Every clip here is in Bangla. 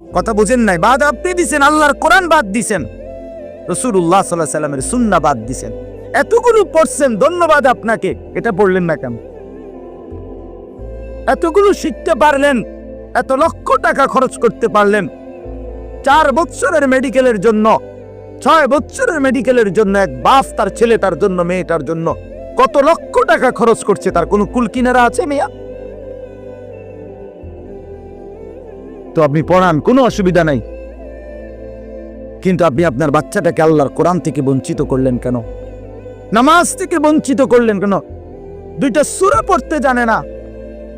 কথা বুঝেন নাই? বাদ আপনি দিছেন, আল্লাহর কোরআন বাদ দিছেন। রসুল্লাহ সাল্লাহ সাল্লামের সুন্না বাদ দিছেন। এতগুলো পড়ছেন, ধন্যবাদ আপনাকে। এটা পড়লেন না কেন? এতগুলো শিখতে পারলেন, এত লক্ষ টাকা খরচ করতে পারলেন। চার বছরের মেডিকেলের জন্য, ছয় বছরের মেডিকেলের জন্য, এক বাপ তার ছেলেটার জন্য মেয়েটার জন্য, কত লক্ষ টাকা খরচ করছে তার কোনো কুল কিনারা আছে মেয়া? তো আপনি পড়ান, কোনো অসুবিধা নাই। কিন্তু আপনি আপনার বাচ্চাটাকে আল্লাহর কোরআন থেকে বঞ্চিত করলেন কেন? নামাজ থেকে বঞ্চিত করলেন কেন? দুইটা সুরা পড়তে জানে না।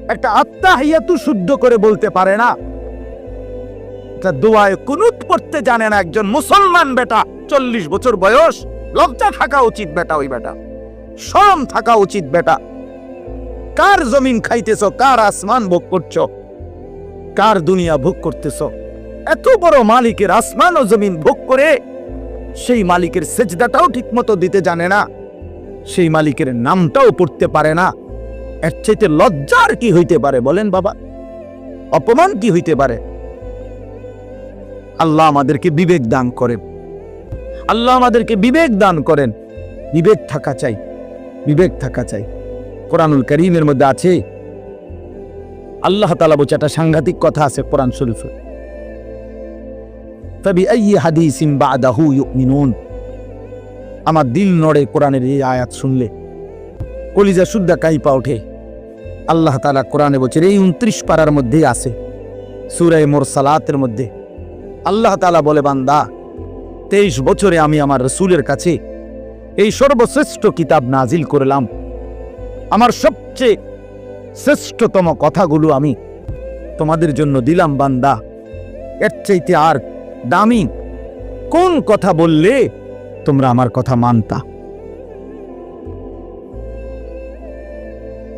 একটা আত্মা হিয়াতু শুদ্ধ করে বলতে পারে না। একটা দোয়ায় কুনুত পড়তে জানে না একজন মুসলমান বেটা, চল্লিশ বছর বয়স। লজ্জা থাকা উচিত বেটা ওই বেটা। শরম থাকা উচিত বেটা। কার জমিন খাইতেছ, কার আসমান ভোগ করছ? কার দুনিয়া ভোগ করতেছ? এত বড় মালিকের আসমান ও জমিন ভোগ করে সেই মালিকের সেজদাটাও ঠিকমতো দিতে জানে না, সেই মালিকের নামটাও পড়তে পারে না। এর চাইতে লজ্জার কি হইতে পারে বলেন বাবা? অপমান কি হইতে পারে? আল্লাহ আমাদেরকে বিবেক দান করেন। আল্লাহ আমাদেরকে বিবেক দান করেন। বিবেক থাকা চাই, বিবেক থাকা চাই। কোরআনুল করিমের মধ্যে আছে আল্লাহ তালা বলছে, একটা সাংঘাতিক কথা আছে কোরআন শরীফে। তবে এই হাদিসিম ইউমিনুন। আমার দিল নড়ে কোরআনের এই আয়াত শুনলে। কলিজা শুদ্ধা কাইপা ওঠে। আল্লাহ তালা কোরআনে বলছে, এই উনত্রিশ পাড়ার মধ্যেই আছে। সুরায় মোর সালাতের মধ্যে। আল্লাহ তালা বলে, বান্দা, তেইশ বছরে আমি আমার রসুলের কাছে এই সর্বশ্রেষ্ঠ কিতাব নাজিল করলাম। আমার সবচেয়ে শ্রেষ্ঠতম কথাগুলো আমি তোমাদের জন্য দিলাম, বান্দা। এর চাইতে আর দামি কোন কথা বললে তোমরা আমার কথা মানতা?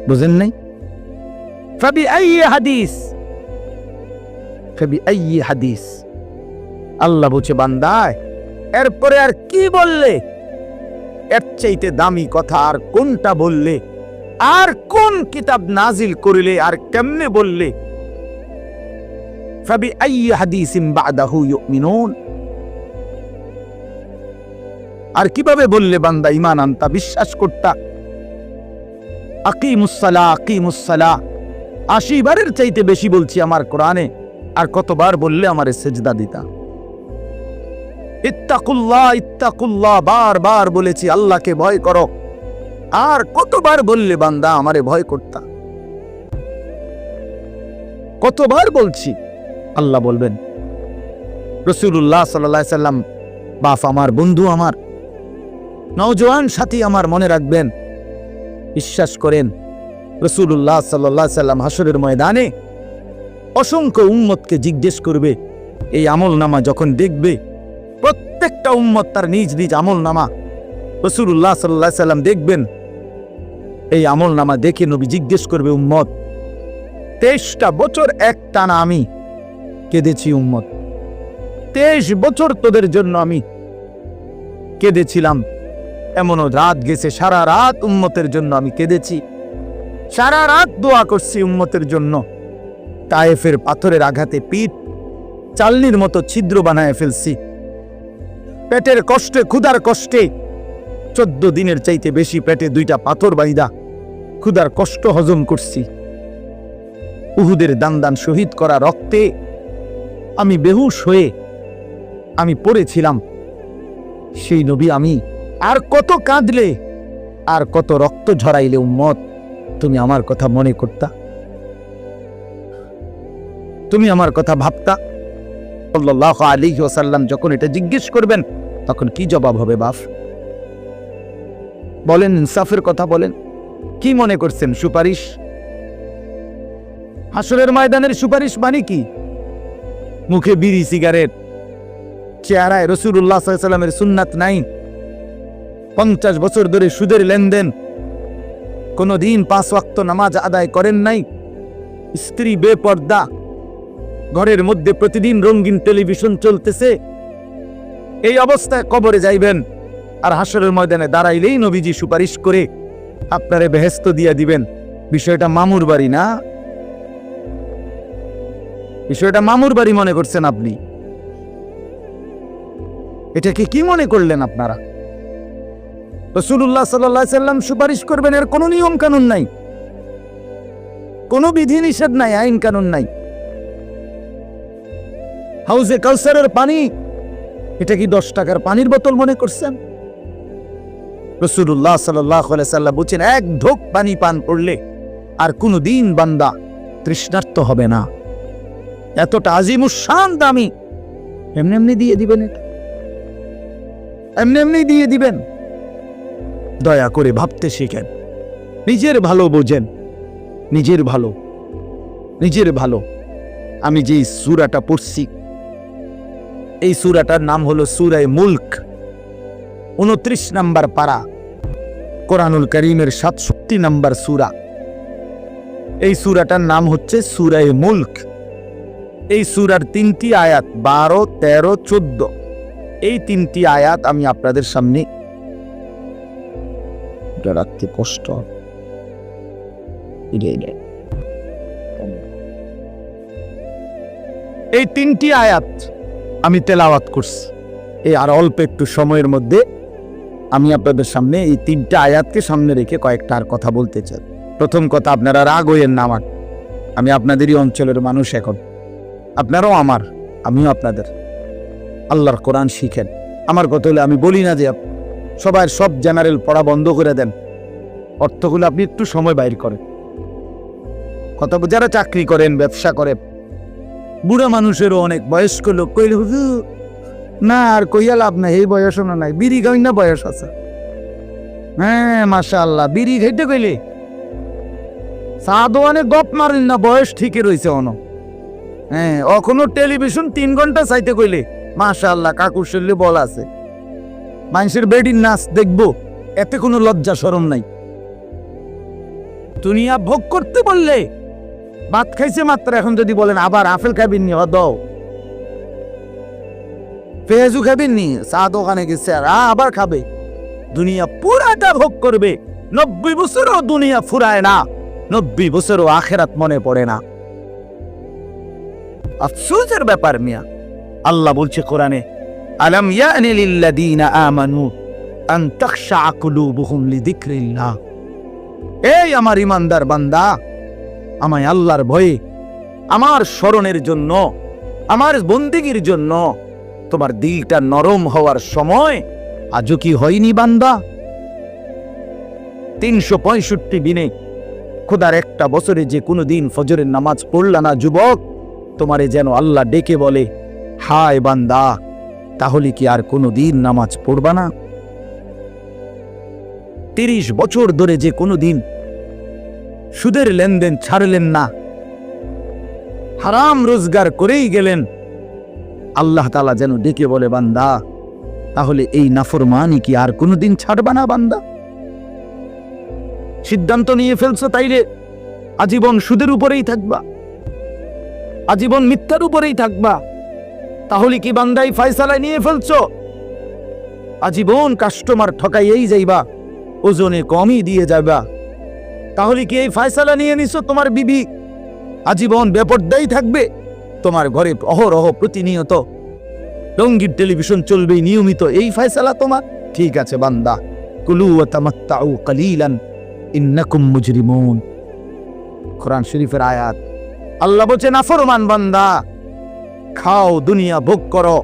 বুঝেন নাই? ফাবি হাদিস। হাদিস। আল্লাহ বলছে বান্দায় এরপরে আর কি বললে? এর চাইতে দামি কথা আর কোনটা বললে আর কোন কিতাব নাজিল করিলে আর কেমনে বললে? আর কীভাবে বললে বান্দা ইমান আনতা? বিশ্বাস করতা। আকিমুসালা আকিমুসালা আশি বারের চাইতে বেশি বলছি আমার কোরআনে, আর কতবার বললে আমারে সেজদা দিতা। ইত্তাকুল্লাহ ইত্তাকুল্লাহ, বারবার বলেছি, আল্লাহকে ভয় করো। আর কতবার বললে বান্দা আমারে ভয় করতা? কতবার বলছি? আল্লাহ বলবেন রসুল্লাহ সাল্লাহ সাল্লাম, বাপ আমার, বন্ধু আমার, নওজোয়ান সাথী আমার মনে রাখবেন। বিশ্বাস করেন রসুল্লাহ সাল্লাহ সাল্লাম হাসরের ময়দানে অসংখ্য উম্মতকে জিজ্ঞেস করবে, এই আমল নামা যখন দেখবে, প্রত্যেকটা উম্মত তার নিজ নিজ আমল নামা রসুল্লাহ সাল্লাহ সাল্লাম দেখবেন। এই আমল নামা দেখে নবী জিজ্ঞেস করবে, উম্মত, তেইশটা বছর এক টানা আমি কেঁদেছি, উম্মত। তেইশ বছর তোদের জন্য আমি কেঁদেছিলাম। এমনও রাত গেছে, সারা রাত উম্মতের জন্য আমি কেঁদেছি। সারা রাত দোয়া করছি উম্মতের জন্য। তায়েফের পাথরের আঘাতে পিঠ চালনির মতো ছিদ্র বানায় ফেলছি। পেটের কষ্টে, ক্ষুধার কষ্টে চোদ্দ দিনের চাইতে বেশি পেটে দুইটা পাথর বাইদা ক্ষুধার কষ্ট হজম করছি। উহুদের দান দান শহীদ করা রক্তে আমি বেহুশ হয়ে আমি পড়েছিলাম। সেই নবী আমি। আর কত কাঁদলে, আর কত রক্ত ঝরাইলে উম্মত, তুমি আমার কথা মনে করতা? তুমি আমার কথা ভাবতা? আলী ওসাল্লাম যখন এটা জিজ্ঞেস করবেন, তখন কি জবাব হবে বাফ? বলেন, ইনসাফের কথা বলেন। কি মনে করছেন, সুপারিশ? হাসরের ময়দানের সুপারিশ মানে কি? মুখে বিড়ি, সিগারেট, চেহারায় রসুল্লাহ সাল্লামের সুন্নাত নাই। পঞ্চাশ বছর ধরে সুদের লেনদেন। কোনো দিন পাঁচ ওয়াক্ত নামাজ আদায় করেন নাই। স্ত্রী বেপর্দা। ঘরের মধ্যে প্রতিদিন রঙিন টেলিভিশন চলতেছে। এই অবস্থায় কবরে যাইবেন আর হাসরের ময়দানে দাঁড়াইলেই নবীজি সুপারিশ করে আপনারে বেহেস্ত দিয়া দিবেন। বিষয়টা মামুর বাড়ি না? বিষয়টা মামুর বাড়ি মনে করছেন আপনি? এটাকে কি মনে করলেন আপনারা? রসুল্লাহ সাল্লাহ সাল্লাম সুপারিশ করবেন, এর কোনো নিয়ম কানুন নাই। কোনো বিধি নিষেধ নাই, আইন কানুন নাই। হাউজে কালসারের পানি, এটা কি দশ টাকার পানির বোতল মনে করছেন? রসুল্লাহ সাল্লাহ সাল্লাম বলছেন, এক ঢোক পানি পান করলে আর কোনো দিন বান্দা তৃষ্ণার্ত হবে না। এতটা আজিমুসান দামি। এমনি এমনি দিয়ে দিবেন এটা। এমনি এমনি দিয়ে দিবেন। দয়া করে ভাবতে শিখেন। নিজের ভালো বোঝেন। নিজের ভালো। নিজের ভালো। আমি যে সুরাটা পড়ছি, এই সুরাটার নাম হলো সুরায় মুল্ক। উনত্রিশ নাম্বার পারা। কোরআনুল করিমের সাতষট্টি নাম্বার সুরা। এই সুরাটার নাম হচ্ছে সুরায় মুল্ক। এই সুরার তিনটি আয়াত বারো, তেরো, চোদ্দ। এই তিনটি আয়াত আমি আপনাদের সামনে রাখতে কষ্ট। এই তিনটি আয়াত আমি তেলাওয়াত করছি। এই আর অল্প একটু সময়ের মধ্যে আমি আপনাদের সামনে এই তিনটা আয়াতকে সামনে রেখে কয়েকটা আর কথা বলতে চাই। প্রথম কথা, আপনারা রাগ হইয়েন না আমার। আমি আপনাদেরই অঞ্চলের মানুষ এখন। আপনারাও আমার, আমিও আপনাদের। আল্লাহর কোরআন শিখেন। আমার কথা হলে আমি বলি না যে সবার সব জেনারেল পড়া বন্ধ করে দেন। অর্থগুলো আপনি একটু সময় বাইর করেন। কথা যারা চাকরি করেন, ব্যবসা করেন, বুড়া মানুষেরও অনেক বয়স্ক লোক কইলে, হুজুর না, আর কইয়া লাভ নাই, এই বয়সও না নাই। বিড়ি খাই না বয়স আছে। হ্যাঁ মাশা আল্লাহ বিড়ি খাইতে কইলে? চা দোয়ানে গপ মারেন না, বয়স ঠিকই রয়েছে অন। হ্যাঁ অখনো টেলিভিশন তিন ঘণ্টা চাইতে কইলে মাশা আল্লাহ কাকুর শরীরে বল আছে। মানুষের বেডির নাচ দেখব, এতে কোনো লজ্জা সরম নাই। দুনিয়া ভোগ করতে বললে, ভাত খাইছে মাত্র, এখন যদি বলেন আবার আপেল খাবেন নি দাও পেঁয়াজু খাবেন নি? চা দোকানে গেছে আর আবার খাবে। দুনিয়া পুরাটা ভোগ করবে। নব্বই বছরও দুনিয়া ফুরায় না। নব্বই বছরও আখেরাত মনে পড়ে না। আফসোসের ব্যাপার মিয়া। আল্লাহ বলছে কোরআনে, আলম ইয়ানি লিল্লাযীনা আমানু আন তাখশা কুলুবুহুম লিযিকরিল্লাহ। এই আমার ইমানদার বান্দা, আমায় আল্লাহর ভয়ে, আমার স্মরণের জন্য, আমার বন্দিগির জন্য তোমার দিলটা নরম হওয়ার সময় আজও কি হয়নি বান্দা? তিনশো পঁয়ষট্টি দিনে খোদার একটা বছরে যে কোনো দিন ফজরের নামাজ পড়লা না যুবক, তোমারে যেন আল্লাহ ডেকে বলে, হায় বান্দা, তাহলে কি আর কোনো দিন নামাজ পড়বা না? তিরিশ বছর ধরে যে কোনো দিন সুদের লেনদেন ছাড়লেন না। হারাম রোজগার করেই গেলেন। আল্লাহ তালা যেন ডেকে বলে, বান্দা, তাহলে এই নাফরমানি কি আর কোনোদিন ছাড়বা না, বান্দা? সিদ্ধান্ত নিয়ে ফেলছো, তাইলে আজীবন সুদের উপরেই থাকবা। আজীবন মিথ্যার উপরেই থাকবা। তাহলে কি বান্দাই ফায়সালায় নিয়ে ফেলছো? আজীবন কাস্টমার ঠকাইয়েই যাইবা, ওজনে কমই দিয়ে যাবা তাহলে কি এই ফায়সালা নিয়ে নিছো, তোমার বিবি? আজীবন বেপরদাই থাকবে। তোমার ঘরে অহরহ প্রতিনিয়ত রঙ্গির টেলিভিশন চলবে নিয়মিত। এই ফায়সালা তোমার? ঠিক আছে বান্দা। কুলু তামাত্তাউ কালিলান, ইন্নাকুম মুজরিমুন। কোরআন শরীফের আয়াত। আল্লাহ বলছে নাফরমান বান্দা, খাও, দুনিয়া ভোগ করো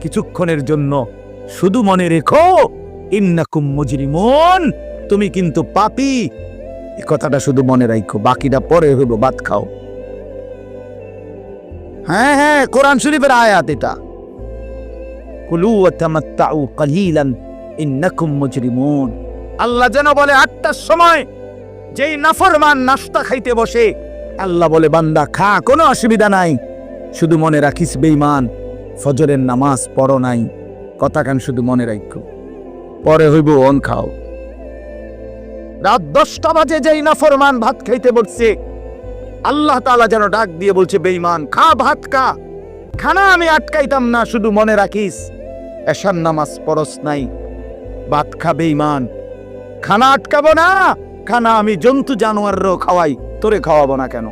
কিছুক্ষণের জন্য। শুধু মনে রেখো, ইন্নাকুম মুজরিমুন, তুমি কিন্তু পাপী। কথাটা শুধু মনে রাখো বাকিটা পরে হইব ভাত খাও। হ্যাঁ হ্যাঁ কোরআন শরীফের আয়াত এটা। কুলু তামাত্তাউ কালিলান, ইন্নাকুম মুজরিমুন। আল্লাহ যেন বলে, আটটার সময় যেই নাফরমান নাস্তা খাইতে বসে, আল্লাহ বলে, বান্দা, খা, কোনো অসুবিধা নাই। শুধু মনে রাখিস, বেঈমান, ফজরের নামাজ পড়ো নাই। কথা কান শুধু মনে রাখো পরে হইব অন খাও। রাত দশটা বাজে যেই নাফরমান ভাত খাইতে বসছে আল্লাহ তালা যেন ডাক দিয়ে বলছে, বেঈমান খা ভাত খা। খানা আমি আটকাইতাম না, শুধু মনে রাখিস। এশার নামাজ পরস নাই। ভাত খা, বেঈমান। খানা আটকাবো না, খানা আমি জন্তু জানোয়ারও খাওয়াই। তোরে খাওয়াবো না কেন?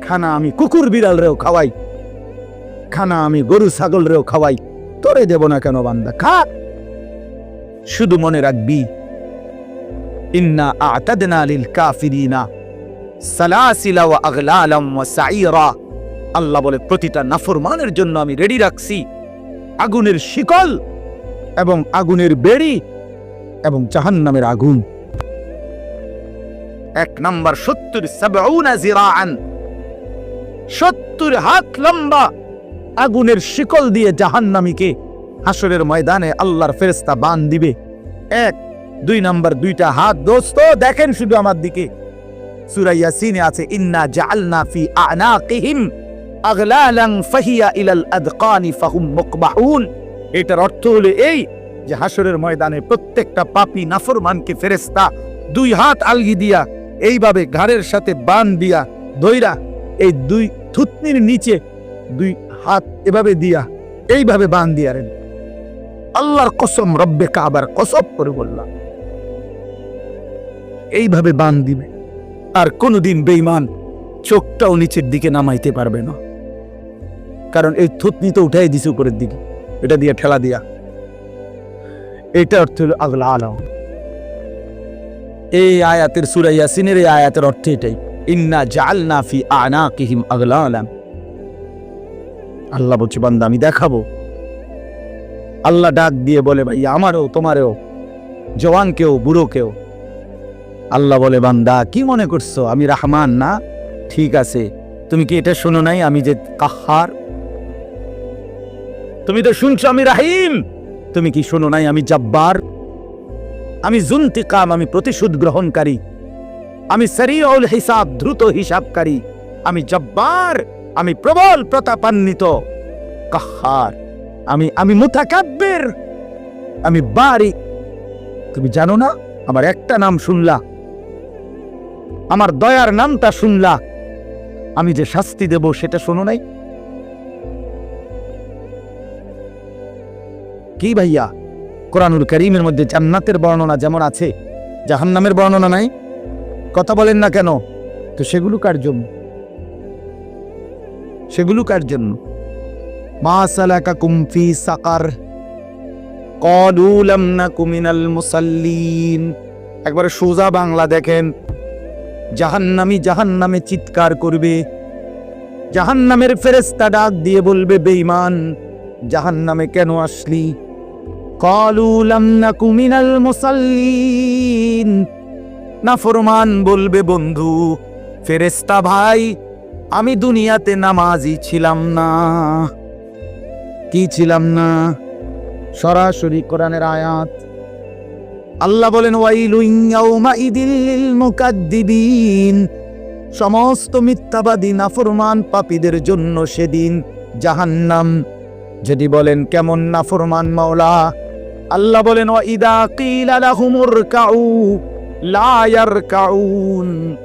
খানা আমি কুকুর বিড়াল রেও খাওয়াই। খানা আমি গরু ছাগল রেও খাওয়াই। তোরে দেব না কেন বান্দা? খা। শুধু মনে রাখবি আল্লাহ বলে, প্রতিটা নাফরমানের জন্য আমি রেডি রাখছি। আগুনের শিকল এবং আগুনের বেড়ি এবং আগুন। এক নাম্বার, সত্তর সত্তর হাত লম্বা আগুনের শিকল দিয়ে জাহান্নামীকে হাসরের ময়দানে আল্লাহর ফেরেস্তা বান দিবে। এক দুই নাম্বার দুইটা হাত, দোস্ত, দেখেন শুধু আমার দিকে। আছে, ইন্না ফি ফাহিয়া ইলাল আদকানি ফাহুম মুকবাহুন। এটার অর্থ হলো এই যে হাসরের ময়দানে প্রত্যেকটা পাপী, নাফরমানকে ফেরেস্তা দুই হাত আলগি দিয়া, এইভাবে ঘাড়ের সাথে বান দিয়া দইরা এই দুই থুতনির নিচে দুই হাত এভাবে দিয়া এইভাবে বান দিয়া রেন। আল্লাহর কসম, রব্বে কাবার কসব করে বললাম। এইভাবে বান দিবে। আর কোনোদিন বেইমান চোখটাও নিচের দিকে নামাইতে পারবে না। কারণ এই থুতনি তো উঠাই দিছে উপরের দিকে। এটা দিয়ে ঠেলা দিয়া। এটা অর্থ হলো আগলা আলম। এই আয়াতের সুরা ইয়াসিনের এই আয়াতের অর্থ এটাই। ইন্না জাআলনা ফি আনাকিহিম আগলা আলাম আল্লাহ বলছে, বান্দা, আমি দেখাবো। আল্লাহ ডাক দিয়ে বলে ভাই আমারও, তোমারও, জওয়ানকেও, বুড়োকেও। আল্লাহ বলে, বান্দা, কি মনে করছ? আমি রাহমান না? ঠিক আছে। তুমি কি এটা শোনো নাই? আমি যে কাহার? তুমি তো শুনছো আমি রাহিম। তুমি কি শোনো নাই? আমি জব্বার। আমি জুন্তিকাম, আমি প্রতিশোধ গ্রহণকারী। আমি সরিউল হিসাব, দ্রুত হিসাবকারী। আমি জব্বার, আমি প্রবল প্রতাপান্বিত। কাহার। আমি আমি মুতাকাব্বির। আমি বারি। তুমি জানো না? আমার একটা নাম শুনলা। আমার দয়ার নামটা শুনলা। আমি যে শাস্তি দেব সেটা শোনো নাই? কি ভাইয়া? কোরআনুল করিমের মধ্যে জান্নাতের বর্ণনা যেমন আছে, জাহান্নামের বর্ণনা নাই? কথা বলেন না কেন? তো সেগুলো কার জন্য? সেগুলো কার জন্য? সাকার। ক্বালু লাম নাকু মিনাল মুসাল্লিন। একবারে সোজা বাংলা দেখেন। জাহান্নামী জাহান্নামে চিৎকার করবে। জাহান্নামের ফেরেস্তা ডাক দিয়ে বলবে, বেঈমান, জাহান্নামে কেন আসলি? ক্বালু লাম নাকু মিনাল মুসাল্লিন। নাফরমান বলবে, বন্ধু ফেরেস্তা ভাই, আমি দুনিয়াতে নামাজি ছিলাম না। কি ছিলাম না? সরাসরি কোরআনের আয়াত। আল্লাহ বলেন সমস্ত মিথ্যাবাদী, নাফরমান পাপীদের জন্য সেদিন জাহান্নাম। যদি বলেন, কেমন নাফরমান মাওলা? আল্লাহ বলেন লাহুমুর কাউ, লা ইয়ারকাউন।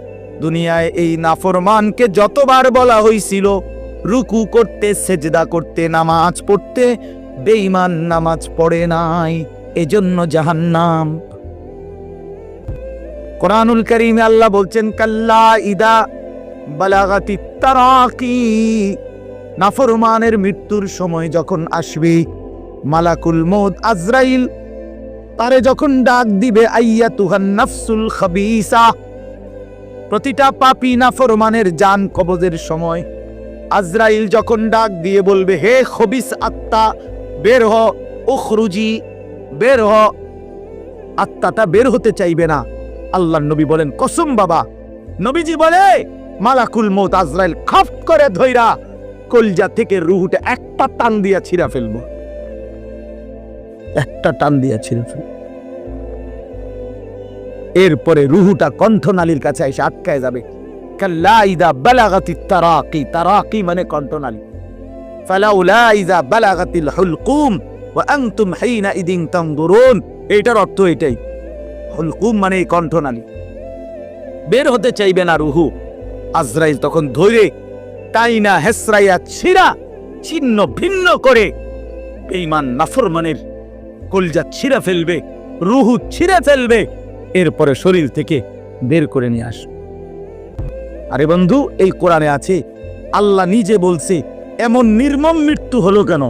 দুনিয়ায় এই নাফরমানকে যতবার বলা হয়েছিল রুকু করতে, সেজদা করতে, নামাজ পড়তে, বেঈমান নামাজ পড়ে নাই। এজন্য জাহান্নাম। কোরআনুল করিমে আল্লাহ বলছেন, কাল্লা ইদা বালাগাতি তারাকি। নাফরমানের মৃত্যুর সময় যখন আসবে, মালাকুল মৌত আজরাইল, তারে যখন ডাক দিবে আইয়া তুহান নাফসুল খাবিসা। প্রতিটা পাপি নাফরমানের জান কবজের সময় আজরাইল যখন ডাক দিয়ে বলবে, হে খবিস আত্মা, বের হ, উখরুজি, বের হ। আত্মাটা বের হতে চাইবে না। আল্লাহ নবী বলেন, কসম বাবা। নবীজি বলে, মালাকুল মৌত আজরাইল খপ করে ধইরা কলজা থেকে রুহুটা একটা টান দিয়া ছিঁড়া ফেলব। একটা টান দিয়া ছিঁড়ে ফেলব এরপরে রুহুটা কণ্ঠনালীর কাছে এসে আটকায় যাবে। কাল্লা ইদা বালাগাতি তারাকি। তারাকি মানে কণ্ঠনালী। ফালাউলা ইদা হুলকুম ওয়া আনতুম হিনা ইদিন তানদুরুন এটার অর্থ এটাই। হুলকুম মানে কণ্ঠনালী। বের হতে চাইবে না রুহু। আজরাইল তখন ধরে টাইনা হেসরাইয়া ছিঁড়া ছিন্ন ভিন্ন করে বেঈমান নাফরমানের কলজা ছিঁড়া ফেলবে, রুহু ছিঁড়ে ফেলবে, এরপরে শরীর থেকে বের করে নিয়ে আস আরে বন্ধু, এই কোরআনে আছে, আল্লাহ নিজে বলছে, এমন নির্মম মৃত্যু হলো কেন?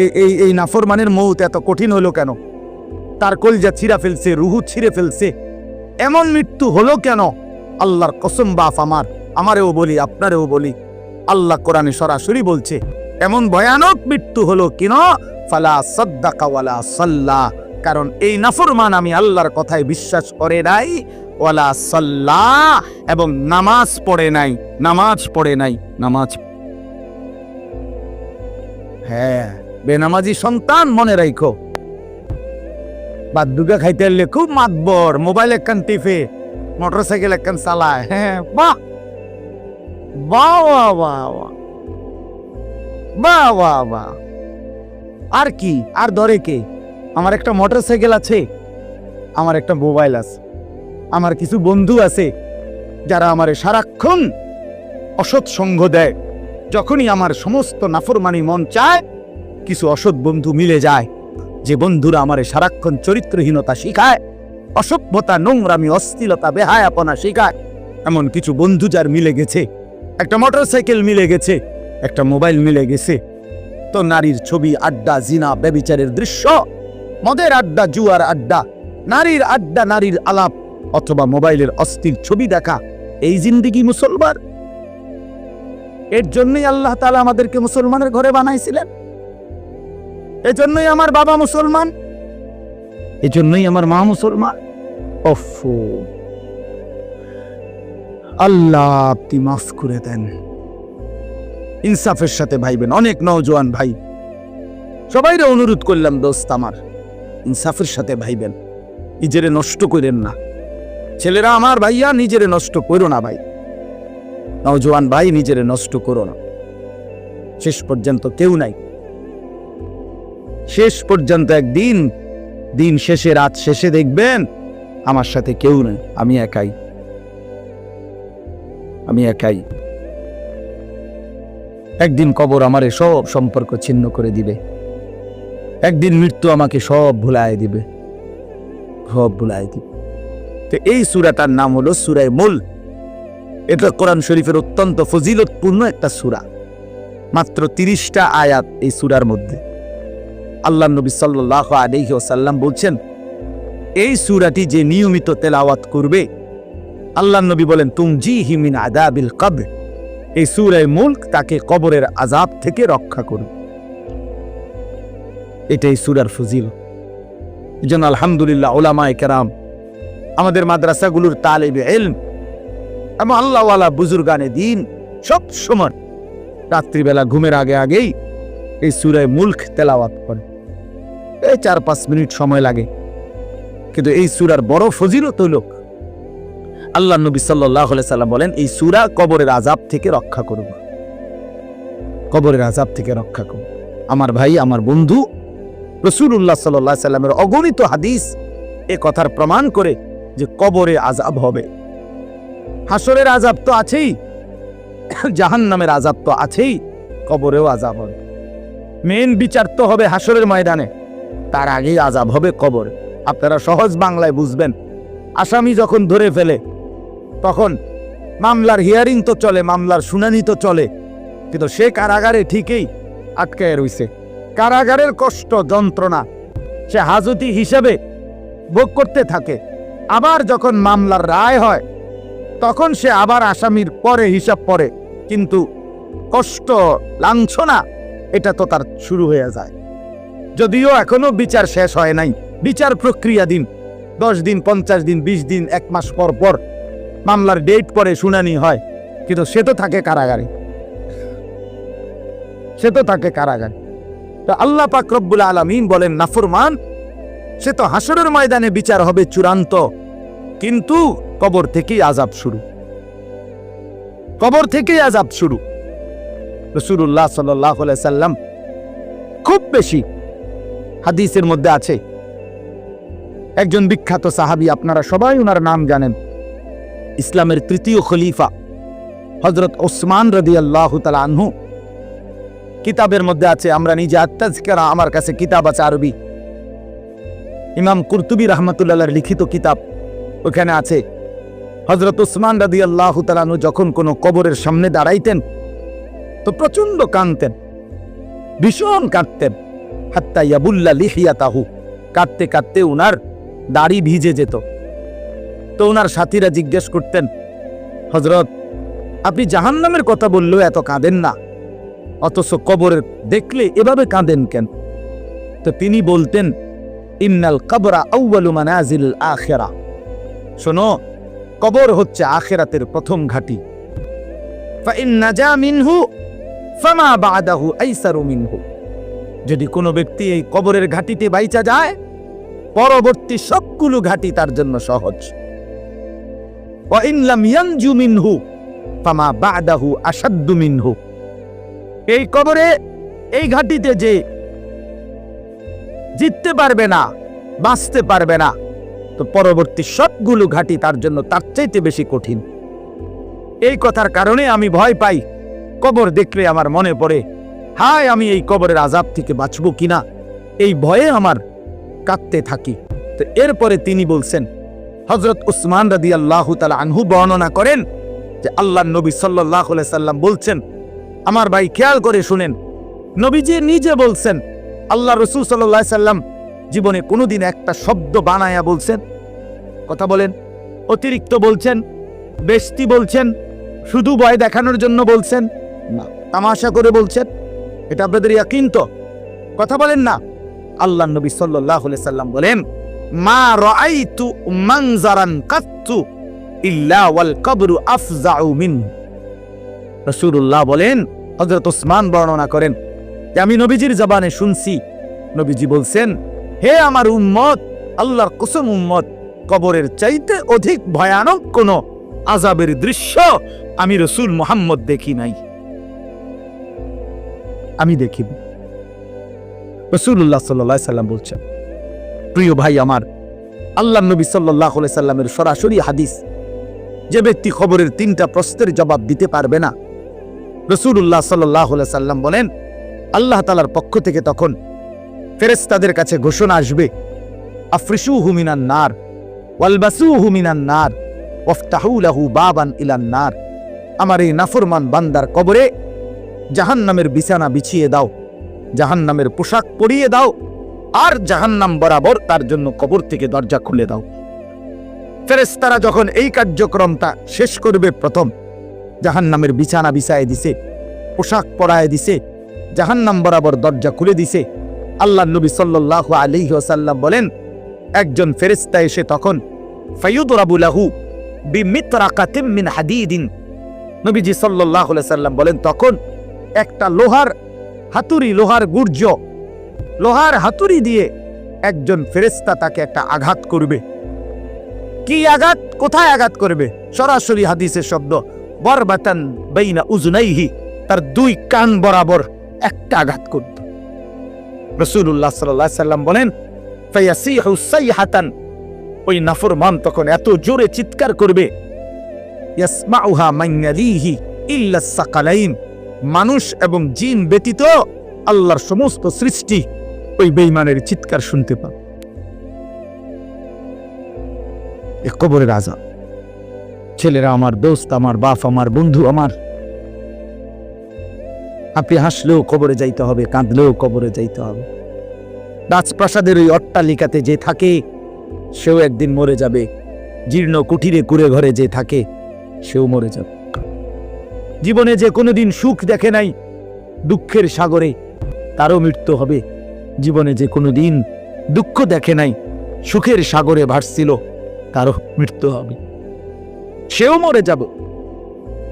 এই এই এই নাফরমানের মৌত এত কঠিন হলো কেন? তার কলজা ছিঁড়া ফেলছে, রুহু ছিঁড়ে ফেলছে। এমন মৃত্যু হলো কেন? আল্লাহর কসম বাফ আমার। আমারেও বলি, আপনারেও বলি। আল্লাহ কোরআনে সরাসরি বলছে, এমন ভয়ানক মৃত্যু হলো কিনা? ফালা সদ্দাকা ওয়ালা সাল্লা। কারণ এই নাফরমান আমি আল্লাহর কথায় বিশ্বাস করে নাই। ওয়ালা সাল্লা। এবং নামাজ পড়ে নাই। নামাজ পড়ে নাই। নামাজ হ্যাঁ বেনামাজি সন্তান মনে রাখো বাদ দুগা খাইতে আনলে খুব মাতবর মোবাইল একখান টিফে মোটর সাইকেল একখান চালায়। হ্যাঁ, হ্যাঁ বাহ! বা বা বা বা আর কি? আর দরে কে? আমার একটা মোটর সাইকেল আছে, আমার একটা মোবাইল আছে, আমার কিছু বন্ধু আছে, যারা আমার সারাক্ষণ অসৎ সঙ্গ দেয়। যখনই আমার সমস্ত নাফরমানি মন চায়, কিছু অসৎ বন্ধু মিলে যায়। যে বন্ধুরা আমারে সারাক্ষণ চরিত্রহীনতা শিখায়, অসভ্যতা, নোংরামি, অস্থিলতা, বেহায়াপনা শিখায়, এমন কিছু বন্ধু যার মিলে গেছে, একটা মোটরসাইকেল মিলে গেছে, একটা মোবাইল মিলে গেছে, তো নারীর ছবি, আড্ডা, জিনা, ব্যবিচারের দৃশ্য, মদের আড্ডা, জুয়ার আড্ডা, নারীর আড্ডা, নারীর আলাপ, অথবা মোবাইলের অস্থির ছবি দেখা, এই জিন্দিগি মুসলমান? এর জন্যই আল্লাহ তালা আমাদেরকে মুসলমানের ঘরে বানাইছিলেন। এজন্যই আমার বাবা মুসলমান। এজন্যই আমার মা মুসলমান। ওফো আল্লাহ, আপনি মাফ করে দেন। ইনসাফের সাথে ভাইবেন। অনেক নওজোয়ান ভাই। সবাইরে অনুরোধ করলাম, দোস্ত আমার। ইনসাফের সাথে ভাইবেন। নিজেরে নষ্ট করেন না। ছেলেরা আমার ভাইয়া, নিজেরে নষ্ট করো না ভাই। নওজোয়ান ভাই, নিজেরে নষ্ট করো না। শেষ পর্যন্ত কেউ নাই। শেষ পর্যন্ত একদিন, দিন শেষে, রাত শেষে দেখবেন আমার সাথে কেউ নেই, আমি একাই। আমি একাই। একদিন কবর আমারে সব সম্পর্ক ছিন্ন করে দিবে। একদিন মৃত্যু আমাকে সব ভুলায় দিবে। সব ভুলায় দিবে। তো এই সুরাটার নাম হলো সুরায় মূল। এটা কোরআন শরীফের অত্যন্ত ফজিলতপূর্ণ একটা সুরা। মাত্র তিরিশটা আয়াত এই সুরার মধ্যে। আল্লাহ নবী সাল্লাহ আলহি ওসাল্লাম বলছেন, এই সুরাটি যে নিয়মিত তেলাওয়াত করবে, আল্লাহ নবী বলেন তুম জি হিমিন আদাবিল কবর এই সুরায় মুল্ক তাকে কবরের আজাব থেকে রক্ষা করবে। এটাই সুরার ফজিল জন্য আলহামদুলিল্লাহ ওলামায় কেরাম, আমাদের মাদ্রাসাগুলোর তালেবে এলম এবং আল্লাহওয়ালা বুজুর্গানে দিন সব সময় রাত্রিবেলা ঘুমের আগে আগেই এই সুরায় মুল্ক তেলাওয়াত করে। এই চার পাঁচ মিনিট সময় লাগে। কিন্তু এই সুরার বড় ফজিলত হইল আল্লাহ নবী সাল্লাহ সাল্লাম বলেন, এই সুরা কবরের আজাব থেকে রক্ষা করব কবরের আজাব থেকে রক্ষা করব আমার ভাই, আমার বন্ধু রসুল্লাহ সাল্লাহ সাল্লামের অগণিত হাদিস এ কথার প্রমাণ করে যে কবরে আজাব হবে। হাসরের আজাব তো আছেই জাহান নামের আজাব তো আছেই, কবরেও আজাব হবে। মেন বিচার তো হবে হাসরের ময়দানে। তার আগেই আজাব হবে কবর। আপনারা সহজ বাংলায় বুঝবেন। আসামি যখন ধরে ফেলে, তখন মামলার হিয়ারিং তো চলে, মামলার শুনানি তো চলে। কিন্তু সে কারাগারে ঠিকই আটকায় রইছে। কারাগারের কষ্ট, যন্ত্রণা, সে হাজতি হিসেবে ভোগ করতে থাকে। আবার যখন মামলার রায় হয়, তখন সে আবার আসামির পরে হিসাব পরে কিন্তু কষ্ট, লাঞ্ছনা, এটা তো তার শুরু হয়ে যায়। যদিও এখনও বিচার শেষ হয় নাই। বিচার প্রক্রিয়া দিন। দশ দিন, পঞ্চাশ দিন, বিশ দিন, এক মাস পর পর মামলার ডেট পরে শুনানি হয়। কিন্তু সে তো থাকে কারাগারে। সে তো থাকে কারাগারে। তো আল্লাহ পাক রব্বুল আলমিন বলেন, নাফরমান, সে তো হাসরের ময়দানে বিচার হবে চূড়ান্ত। কিন্তু কবর থেকেই আজাব শুরু। কবর থেকেই আজাব শুরু। রসুল্লাহ সাল্লাহ সাল্লাম খুব বেশি হাদিসের মধ্যে আছে। একজন বিখ্যাত সাহাবি, আপনারা সবাই ওনার নাম জানেন, ইসলামের তৃতীয় খলিফা হজরত ওসমান রদি আল্লাহ আনহু। কিতাবের মধ্যে আছে, আমরা নিজে আত্মাজকেরা আমার কাছে কিতাব আছে আরবি। ইমাম কুরতুবি রহমতুল্লাহর লিখিত কিতাব ওখানে আছে। হজরত উসমান রাদি আল্লাহ তালানু যখন কোনো কবরের সামনে দাঁড়াইতেন, তো প্রচণ্ড কাঁদতেন, ভীষণ কাঁদতেন। হাত্তা ইয়াবুল্লা লিহিয়া তাহু কাঁদতে কাঁদতে উনার দাড়ি ভিজে যেত। তো উনার সাথীরা জিজ্ঞেস করতেন হজরত আপনি জাহান্নামের কথা বললেও এত কাঁদেন না। অথচ কবরের দেখলে এভাবে কাঁদেন কেন? তো তিনি বলতেন, ইন্নাল কবরা আউ্বালু মানাজিল আখেরা। শোনো, কবর হচ্ছে আখেরাতের প্রথম ঘাটি। ফাইন নাজা মিনহু ফামা বাদাহু আইসারু মিনহু। যদি কোনো ব্যক্তি এই কবরের ঘাটিতে বাইচা যায়, পরবর্তী সবগুলো ঘাটি তার জন্য সহজ। এই কবরে, এই ঘাটিতে যে জিততে পারবে না, বাঁচতে পারবে না, তো পরবর্তী সবগুলো ঘাটি তার জন্য তার চাইতে বেশি কঠিন। এই কথার কারণে আমি ভয় পাই, কবর দেখলে আমার মনে পড়ে হায়, আমি এই কবরের আজাব থেকে বাঁচব কিনা? এই ভয়ে আমার কাঁদতে থাকি। তো এরপরে তিনি বলছেন হজরত উসমান রাদি আল্লাহ তালা আনহু বর্ণনা করেন যে আল্লাহ নবী সাল্লাহ সাল্লাম বলছেন, আমার ভাই খেয়াল করে শুনেন, নবীজি নিজে বলছেন, আল্লাহ রসুল সাল্লাহ সাল্লাম জীবনে কোনোদিন একটা শব্দ বানায়া বলছেন, কথা বলেন, অতিরিক্ত বলছেন বেস্তি বলছেন, শুধু ভয় দেখানোর জন্য বলছেন, না, তামাশা করে বলছেন। এটা আপনাদের ইয়াকিন তো। কথা বলেন না। আল্লাহ নবী সাল্লাহ সাল্লাম বলেন, মা রাআইতু মানজারান কাত্তু ইল্লা ওয়াল কবরু আফজাউ মিন। রাসূলুল্লাহ বলেন, হযরত ওসমান বর্ণনা করেন যে, আমি নবীজির জবানে শুনছি। নবীজি বলছেন, হে আমার উম্মত, আল্লাহর কুসুম উম্মত, কবরের চাইতে অধিক ভয়ানক কোন আজাবের দৃশ্য আমি রসুল মোহাম্মদ দেখি নাই। আমি দেখি রসুল্লাহ সাল্লাহ সাল্লাম বলছেন, প্রিয় ভাই আমার আল্লাহ নবী সাল্লাহ সাল্লামের সরাসরি হাদিস, যে ব্যক্তি খবরের তিনটা প্রশ্নের জবাব দিতে পারবে না। রসুল্লাহ সাল্লাহ সাল্লাম বলেন, আল্লাহ তালার পক্ষ থেকে তখন ফেরেস্তাদের কাছে ঘোষণা আসবে আফ্রিসু হুমিনান নার ওয়ালবাসু হুমিনান নার ওফতাহুলাহু বাবান ইলান নার, আমার এই নাফরমান বান্দার কবরে জাহান্নামের বিছানা বিছিয়ে দাও। জাহান্নামের পোশাক পরিয়ে দাও। আর জাহান্নাম বরাবর তার জন্য কবর থেকে দরজা খুলে দাও। ফেরেস্তারা যখন এই কার্যক্রমটা শেষ করবে প্রথম, জাহান্নামের বিছানা বিছায় দিছে, পোশাক পরায় দিছে, জাহান্নাম বরাবর দরজা খুলে দিছে। আল্লাহ নবী সাল্লাহ আলাইহি ওয়াসাল্লাম বলেন, একজন ফেরেস্তা এসে তখন ফাইয়ুদরাবুলাহু বিমিতরাকাতিম মিন হাদিদিন। নবীজি আলাইহি সাল্লাম বলেন, তখন একটা লোহার হাতুড়ি, লোহার গুর্জ। লোহার হাতুড়ি দিয়ে একজন ফেরেস্তা তাকে একটা আঘাত করবে। কি আঘাত? কোথায় আঘাত করবে? সরাসরি হাদিসের শব্দ, বরবাতান বাইনা উজনাইহি, তার দুই কান বরাবর একটা আঘাত করত। রসুল্লাহ সাল্লাহ সাল্লাম বলেন ফাইয়াসিহু সাইহাতান। ওই নাফরমান তখন এত জোরে চিৎকার করবে, ইয়াসমাউহা মাইয়ালিহি ইল্লা সাকালাইন। মানুষ এবং জিন ব্যতীত আল্লাহর সমস্ত সৃষ্টি ওই বেইমানের চিৎকার শুনতে পাবে। এ কবরের আজাব। ছেলেরা আমার দোস্ত, আমার বাপ, আমার বন্ধু, আমার। আপনি হাসলেও কবরে যাইতে হবে, কাঁদলেও কবরে যাইতে হবে। রাজপ্রাসাদের ওই অট্টালিকাতে যে থাকে, সেও একদিন মরে যাবে। জীর্ণ কুঠিরে কুড়ে ঘরে যে থাকে, সেও মরে যাবে। জীবনে যে কোনোদিন সুখ দেখে নাই, দুঃখের সাগরে তারও মৃত্যু হবে। জীবনে যে কোনোদিন দুঃখ দেখে নাই, সুখের সাগরে ভাসছিল, তারও মৃত্যু হবে। সেও মরে যাব।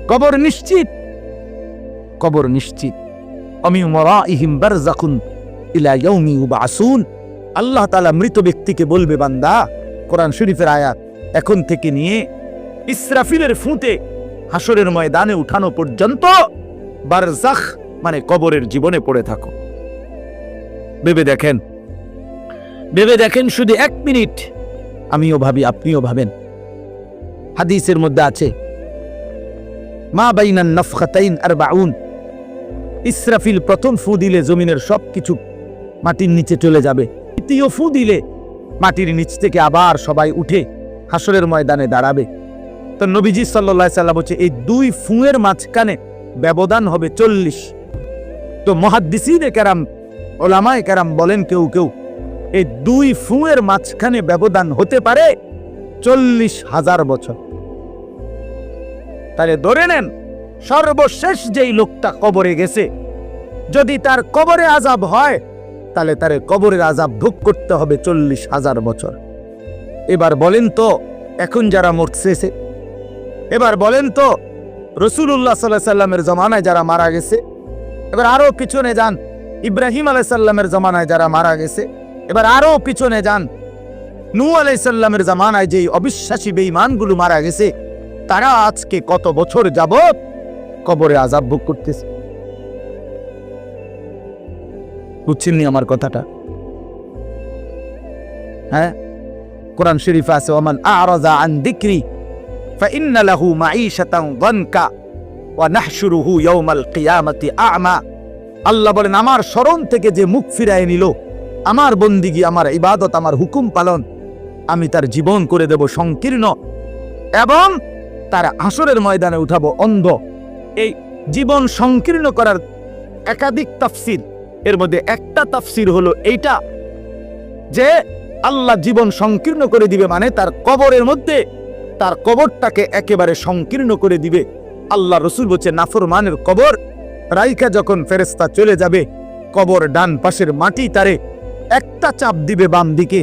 কবর নিশ্চিত। কবর নিশ্চিত। আমি মরা ইহিম বারজাকুন ইলা ইয়াউমি ইউবাসুন। আল্লাহ তালা মৃত ব্যক্তিকে বলবে, বান্দা, কোরআন শরীফের আয়াত এখন থেকে নিয়ে ইসরাফিলের ফুঁতে হাসরের ময়দানে উঠানো পর্যন্ত বারজাখ মানে কবরের জীবনে পড়ে থাকো। ভেবে দেখেন ভেবে দেখেন শুধু এক মিনিট, আমিও ভাবি, আপনিও ভাবেন। হাদিসের মধ্যে আছে, মা বাইনান নফখাতাইন আর বাউন ইসরাফিল প্রথম ফু দিলে জমিনের সব কিছু মাটির নিচে চলে যাবে। দ্বিতীয় ফু দিলে মাটির নিচ থেকে আবার সবাই উঠে হাসরের ময়দানে দাঁড়াবে। তো নবীজি সাল্লাহ সাল্লাম বলছে এই দুই ফুঁয়ের মাঝখানে ব্যবধান হবে চল্লিশ। তো মহাদ্দিসিনে কেরাম, ওলামায় কেরাম বলেন কেউ কেউ, এই দুই ফুঁয়ের মাঝখানে ব্যবধান হতে পারে চল্লিশ হাজার বছর। তাহলে ধরে নেন, সর্বশেষ যেই লোকটা কবরে গেছে, যদি তার কবরে আজাব হয়, তাহলে তার কবরের আজাব ভোগ করতে হবে চল্লিশ হাজার বছর। এবার বলেন তো, এখন যারা মরছে এবার বলেন তো রসুল্লাহ সাল্লাহ সাল্লামের জমানায় যারা মারা গেছে, এবার আরও পিছনে যান, ইব্রাহিম আলাইসাল্লামের জমানায় যারা মারা গেছে, এবার আরও পিছনে যান। নূ আলাইসাল্লামের জামানায় যেই অবিশ্বাসী বেঈমানগুলো মারা গেছে, তারা আজকে কত বছর যাবত কবরে আজাব ভোগ করতেছে? বুঝছেননি আমার কথাটা? হ্যাঁ? কোরআন শরীফ আছে, ওমান আরাজা আন দিকরি ফাইন্নালাহু মাঈশাতান দনকা ওয়া নাহশুরুহু ইয়াউমাল কিয়ামাতি আ'মা আল্লাহ বলেন, আমার স্মরণ থেকে যে মুখ ফিরায় নিল, আমার বন্দিগি, আমার ইবাদত, আমার হুকুম পালন, আমি তার জীবন করে দেব সংকীর্ণ এবং তার আসরের ময়দানে উঠাবো অন্ধ। এই জীবন সংকীর্ণ করার একাধিক তাফসির, এর মধ্যে একটা তাফসির হলো এইটা যে আল্লাহ জীবন সংকীর্ণ করে দিবে মানে তার কবরের মধ্যে তার কবরটাকে একেবারে সংকীর্ণ করে দিবে। আল্লাহ রসুল বলছে, নাফরমানের কবর। রাইকা যখন ফেরেস্তা চলে যাবে, কবর ডান পাশের মাটি তারে একটা চাপ দিবে বাম দিকে।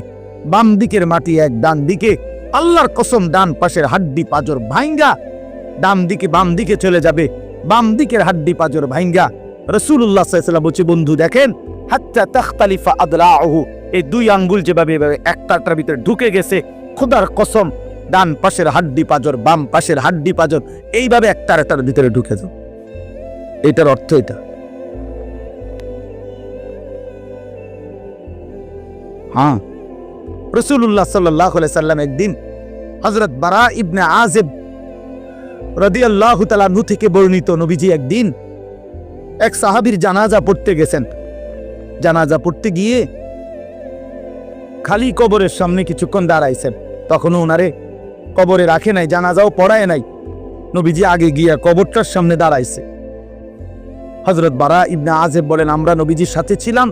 বাম দিকের মাটি এক ডান দিকে। আল্লাহর কসম ডান পাশের হাড্ডি পাজর ভাইঙ্গা। ডান দিকে বাম দিকে চলে যাবে। বাম দিকের হাড্ডি পাজর ভাইঙ্গা। রসুল্লাহ বলছে, বন্ধু, দেখেন, হাত্তা তাখতালিফা আদলাহু এই দুই আঙ্গুল যেভাবে একটাটার ভিতরে ঢুকে গেছে, খোদার কসম ডান পাশের হাড্ডি পাজর, বাম পাশের হাড্ডি পাজর, এইভাবে একটার একটার ভিতরে ঢুকে যাও। এটার অর্থ এটা। হ্যাঁ। রসুল্লাহ সাল্লাহ সাল্লাম একদিন হজরত বারা ইবনে আজেব রদিয়াল্লাহ তালানু থেকে বর্ণিত নবীজি একদিন এক সাহাবীর জানাজা পড়তে গেছেন। জানাজা পড়তে গিয়ে খালি কবরের সামনে কিছুক্ষণ দাঁড়াইছেন। তখনও ওনারে কবরে রাখে নাই, জানাজাও পড়ায় নাই। নবীজি আগে গিয়া কবরটার সামনে দাঁড়াইছে। হজরত বারা ইবনে আজেব বলেন, আমরা নবীজির সাথে ছিলাম।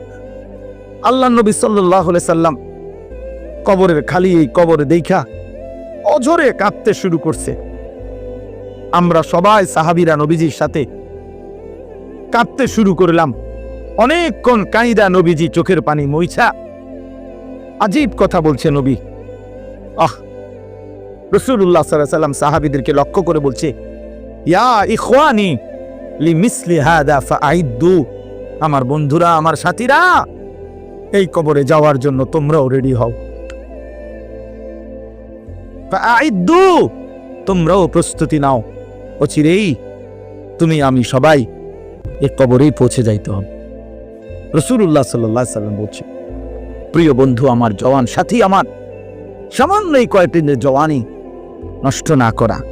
আল্লাহ নবী সাল্লাহ সাল্লাম কবরের খালি এই কবরে দেখা অঝরে কাঁদতে শুরু করছে। আমরা সবাই সাহাবিরা নবীজির সাথে কাঁদতে শুরু করলাম। অনেকক্ষণ কাঁইদা নবীজি চোখের পানি মইছা আজীব কথা বলছে নবী। আহ রসুল্লাহ সাল্লাম সাহাবিদেরকে লক্ষ্য করে বলছে আমার বন্ধুরা, আমার সাথীরা, এই কবরে যাওয়ার জন্য তোমরাও রেডি হও। ফাআইদ্দু, তোমরাও প্রস্তুতি নাও। অচিরেই তুমি, আমি সবাই এই কবরেই পৌঁছে যাইতে হবে। রসুল্লাহ সাল্লাহ সাল্লাম বলছে, প্রিয় বন্ধু, আমার জওয়ান সাথী আমার, সামান্য এই কয়েকদিনের জওয়ানি নষ্ট না করা।